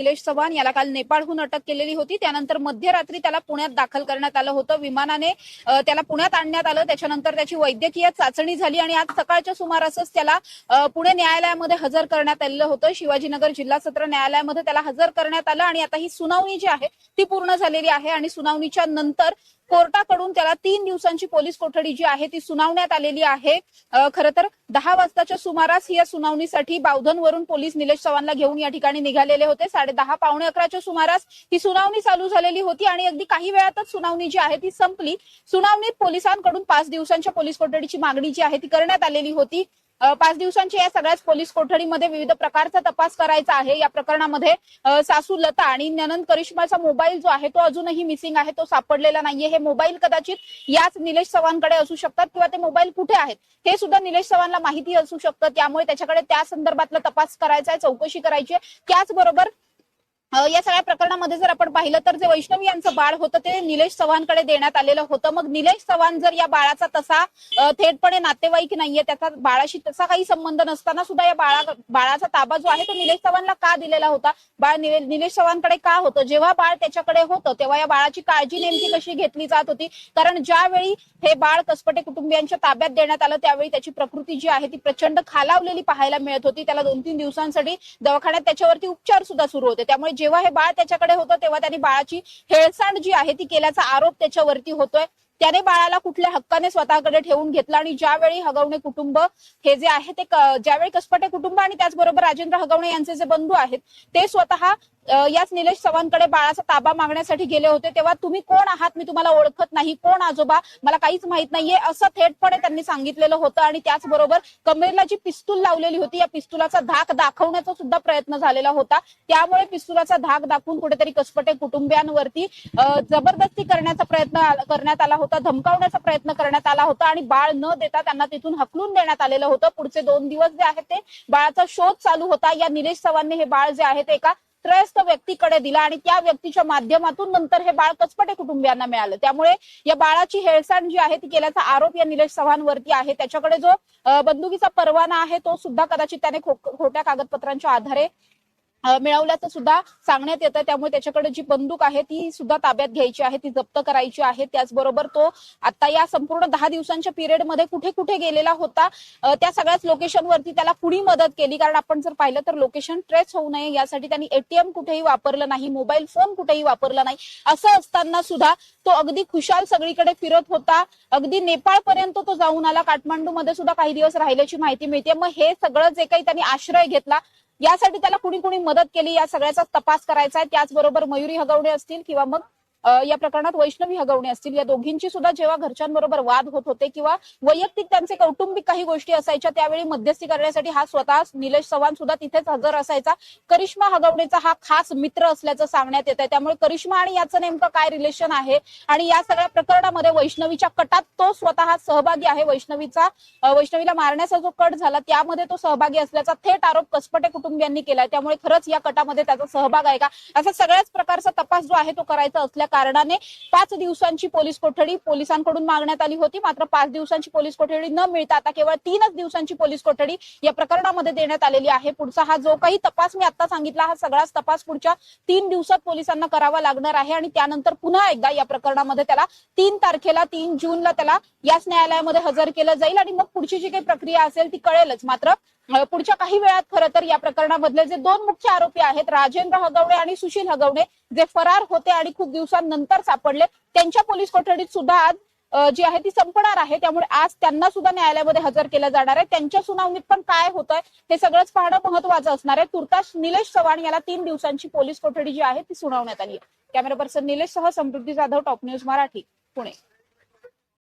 निलेश चव्हाण याला काल नेपाळहून अटक केलेली होती. त्यानंतर मध्यरात्री त्याला पुण्यात दाखल करण्यात आलं होतं. विमानाने त्याला पुण्यात आणण्यात आलं. त्याच्यानंतर त्याची वैद्यकीय चाचणी झाली आणि आज सकाळच्या सुमारासच त्याला पुणे न्यायालयामध्ये हजर करण्यात आलेलं होतं. शिवाजीनगर जिल्हा सत्र न्यायालयामध्ये त्याला हजर करण्यात आलं आणि आता ही सुनावणी जी आहे ती पूर्ण झालेली आहे आणि सुनावणीच्या नंतर कोर्टाकडून त्याला तीन दिवसांची पोलीस कोठडी जी आहे ती सुनावण्यात आलेली आहे. खर खरं तर दहा वाजताच्या सुमारास या सुनावणीसाठी बावधनवरून पोलीस निलेश चव्हाणला घेऊन या ठिकाणी निघालेले होते. साडे दहा पावणे अकराच्या सुमारास ही सुनावणी चालू झालेली होती आणि अगदी काही वेळातच सुनावणी जी आहे ती संपली. सुनावणीत पोलिसांकडून पाच दिवसांच्या पोलीस कोठडीची मागणी जी आहे ती करण्यात आलेली होती. पाच दिवसांची या सगळ्याच पोलीस कोठडीमध्ये विविध प्रकारचा तपास करायचा आहे. या प्रकरणामध्ये सासू लता आणि ननंद करिश्माचा मोबाईल जो आहे तो अजूनही मिसिंग आहे. तो सापडलेला नाहीये. हे मोबाईल कदाचित याच निलेश चव्हाणकडे असू शकतात किंवा ते मोबाईल कुठे आहेत हे सुद्धा निलेश चव्हाणला माहिती असू शकतं. त्यामुळे त्याच्याकडे त्या संदर्भातला तपास करायचा आहे चौकशी करायची आहे. त्याचबरोबर या सगळ्या प्रकरणामध्ये जर आपण पाहिलं तर जे वैष्णवी यांचं बाळ होतं ते निलेश चव्हाणकडे देण्यात आलेलं होतं. मग निलेश चव्हाण जर या बाळाचा तसा थेटपणे नातेवाईक नाहीये त्याचा बाळाशी तसा काही संबंध नसताना सुद्धा या बाळा बाळाचा ताबा जो आहे तो निलेश चव्हाणला का दिलेला होता? बाळ निलेश चव्हाणकडे का होतं? जेव्हा बाळ त्याच्याकडे होतं तेव्हा या बाळाची काळजी नेमकी कशी घेतली जात होती? कारण ज्यावेळी हे बाळ कसपटे कुटुंबियांच्या ताब्यात देण्यात आलं त्यावेळी त्याची प्रकृती जी आहे ती प्रचंड खालावलेली पाहायला मिळत होती. त्याला दोन तीन दिवसांसाठी दवाखान्यात त्याच्यावरती उपचार सुद्धा सुरू होते. त्यामुळे जेव्हा हे बाळ त्याच्याकडे होतं तेव्हा त्यांनी बाळाची हेळसांड जी आहे ती केल्याचा आरोप त्याच्यावरती होतोय. त्याने बाळाला कुठल्या हक्काने स्वतःकडे ठेवून घेतला आणि ज्यावेळी हगवणे कुटुंब हे जे आहे ते ज्यावेळी कसपटे कुटुंब आणि त्याचबरोबर राजेंद्र हगवणे यांचे जे बंधू आहेत ते स्वतः याच निलेश चव्हाणकडे बाळाचा ताबा मागण्यासाठी गेले होते तेव्हा तुम्ही कोण आहात मी तुम्हाला ओळखत नाही कोण आजोबा? मला काहीच माहीत नाहीये असं थेटपणे त्यांनी सांगितलेलं होतं आणि त्याचबरोबर कमरेला जी पिस्तूल लावलेली होती या पिस्तुलाचा धाक दाखवण्याचा सुद्धा प्रयत्न झालेला होता. त्यामुळे पिस्तुलाचा धाक दाखवून कुठेतरी कसपटे कुटुंबियांवरती जबरदस्ती करण्याचा प्रयत्न करण्यात आला होता धमकावण्याचा प्रयत्न करण्यात आला होता आणि बाळ न देता त्यांना तिथून हकलून देण्यात आलेलं होतं. पुढचे दोन दिवस जे आहेत ते बाळाचा शोध चालू होता. या निलेश चव्हाणने हे बाळ जे आहे ते एका त्रयस्थ व्यक्तीकडे दिला आणि त्या व्यक्तीच्या माध्यमातून नंतर हे बाळ कचपटे कुटुंबियांना मिळालं. त्यामुळे या बाळाची हेळसांड जी आहे ती केल्याचा आरोप या निलेश चव्हाणवरती आहे. त्याच्याकडे जो बंदुकीचा परवाना आहे तो सुद्धा कदाचित त्याने खोट्या कागदपत्रांच्या आधारे मिळवल्याचं सुद्धा सांगण्यात येतं. त्यामुळे त्याच्याकडे जी बंदूक आहे ती सुद्धा ताब्यात घ्यायची आहे ती जप्त करायची आहे. त्याचबरोबर तो आता या संपूर्ण दहा दिवसांच्या पिरियडमध्ये कुठे कुठे गेलेला होता त्या सगळ्याच लोकेशनवरती त्याला कुणी मदत केली? कारण आपण जर पाहिलं तर लोकेशन ट्रेस होऊ नये. यासाठी त्यांनी एटीएम कुठेही वापरलं नाही मोबाईल फोन कुठेही वापरला नाही. असं असताना सुद्धा तो अगदी खुशाल सगळीकडे फिरत होता. अगदी नेपाळ पर्यंत तो जाऊन आला. काठमांडू मध्ये सुद्धा काही दिवस राहिल्याची माहिती मिळते. मग हे सगळं जे काही त्यांनी आश्रय घेतला यासाठी त्याला कुणी कुणी मदत केली या सगळ्याचा तपास करायचा आहे. त्याचबरोबर मयुरी हगवणे असतील किंवा मग या प्रकरणात वैष्णवी हगवणे असतील. या दोघींची सुद्धा जेव्हा घरच्यांबरोबर वाद होत होते किंवा वैयक्तिक त्यांचे कौटुंबिक काही गोष्टी असायच्या त्यावेळी मध्यस्थी करण्यासाठी हा स्वतः निलेश चव्हाण सुद्धा तिथेच हजर असायचा. करिश्मा हगवणेचा हा खास मित्र असल्याचं सांगण्यात येत आहे त्यामुळे करिश्मा आणि याचं नेमकं काय रिलेशन आहे? आणि या सगळ्या प्रकरणामध्ये वैष्णवीच्या कटात तो स्वतः सहभागी आहे. वैष्णवीचा वैष्णवीला मारण्याचा जो कट झाला त्यामध्ये तो सहभागी असल्याचा थेट आरोप कसपटे कुटुंबियांनी केलाय. त्यामुळे खरंच या कटामध्ये त्याचा सहभाग आहे का? असा सगळ्याच प्रकारचा तपास जो आहे तो करायचा असल्या कारणाने पाच दिवसांची पोलीस कोठडी पोलिसांकडून मागण्यात आली होती. मात्र पाच दिवसांची पोलीस कोठडी न मिळता आता केवळ तीनच दिवसांची पोलीस कोठडी या प्रकरणामध्ये देण्यात आलेली आहे. पुढचा हा जो काही तपास मी आता सांगितला हा सगळाच तपास पुढच्या तीन दिवसात पोलिसांना करावा लागणार आहे आणि त्यानंतर पुन्हा एकदा या प्रकरणामध्ये त्याला तीन तारखेला तीन जूनला त्याला याच न्यायालयामध्ये हजर केलं जाईल आणि मग पुढची जी काही प्रक्रिया असेल ती कळेलच. मात्र पुढच्या काही वेळात खरं तर या प्रकरणामधले जे दोन मुख्य आरोपी आहेत राजेंद्र हगवणे आणि सुशील हगवणे जे फरार होते आणि खूप दिवसांनंतर सापडले त्यांच्या पोलीस कोठडीत सुद्धा आज जी आहे ती संपणार आहे. त्यामुळे आज त्यांना सुद्धा न्यायालयामध्ये हजर केलं जाणार आहे. त्यांच्या सुनावणीत पण काय होतंय हे सगळंच पाहणं महत्वाचं असणार आहे. तुर्तास निलेश चव्हाण याला तीन दिवसांची पोलीस कोठडी जी आहे ती सुनावण्यात आली आहे. कॅमेरा पर्सन निलेश सह समृद्धी जाधव टॉप न्यूज मराठी पुणे.